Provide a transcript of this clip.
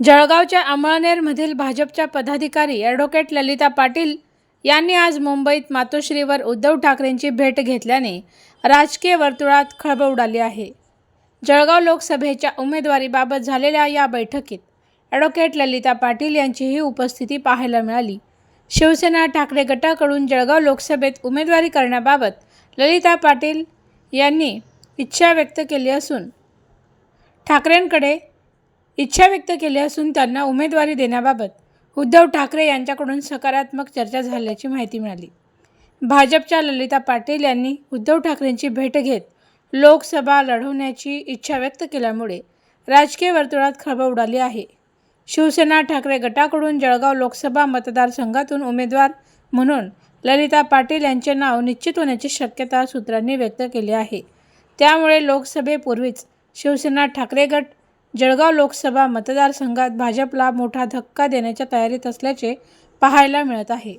जळगावच्या अमळनेरमधील भाजपच्या पदाधिकारी ॲडव्होकेट ललिता पाटील यांनी आज मुंबईत मातोश्रीवर उद्धव ठाकरेंची भेट घेतल्याने राजकीय वर्तुळात खळबळ उडाली आहे. जळगाव लोकसभेच्या उमेदवारीबाबत झालेल्या या बैठकीत ॲडव्होकेट ललिता पाटील यांचीही उपस्थिती पाहायला मिळाली. शिवसेना ठाकरे गटाकडून जळगाव लोकसभेत उमेदवारी करण्याबाबत ललिता पाटील यांनी इच्छा व्यक्त केली असून ठाकरेंकडे इच्छा व्यक्त केली असून त्यांना उमेदवारी देण्याबाबत उद्धव ठाकरे यांच्याकडून सकारात्मक चर्चा झाल्याची माहिती मिळाली. भाजपच्या ललिता पाटील यांनी उद्धव ठाकरेंची भेट घेत लोकसभा लढवण्याची इच्छा व्यक्त केल्यामुळे राजकीय वर्तुळात खळबळ उडाली आहे. शिवसेना ठाकरे गटाकडून जळगाव लोकसभा मतदारसंघातून उमेदवार म्हणून ललिता पाटील यांचे नाव निश्चित होण्याची शक्यता सूत्रांनी व्यक्त केली आहे. त्यामुळे लोकसभेपूर्वीच शिवसेना ठाकरे गट जळगाव लोकसभा मतदारसंघात भाजपला मोठा धक्का देण्याच्या तयारीत असल्याचे पाहायला मिळत आहे.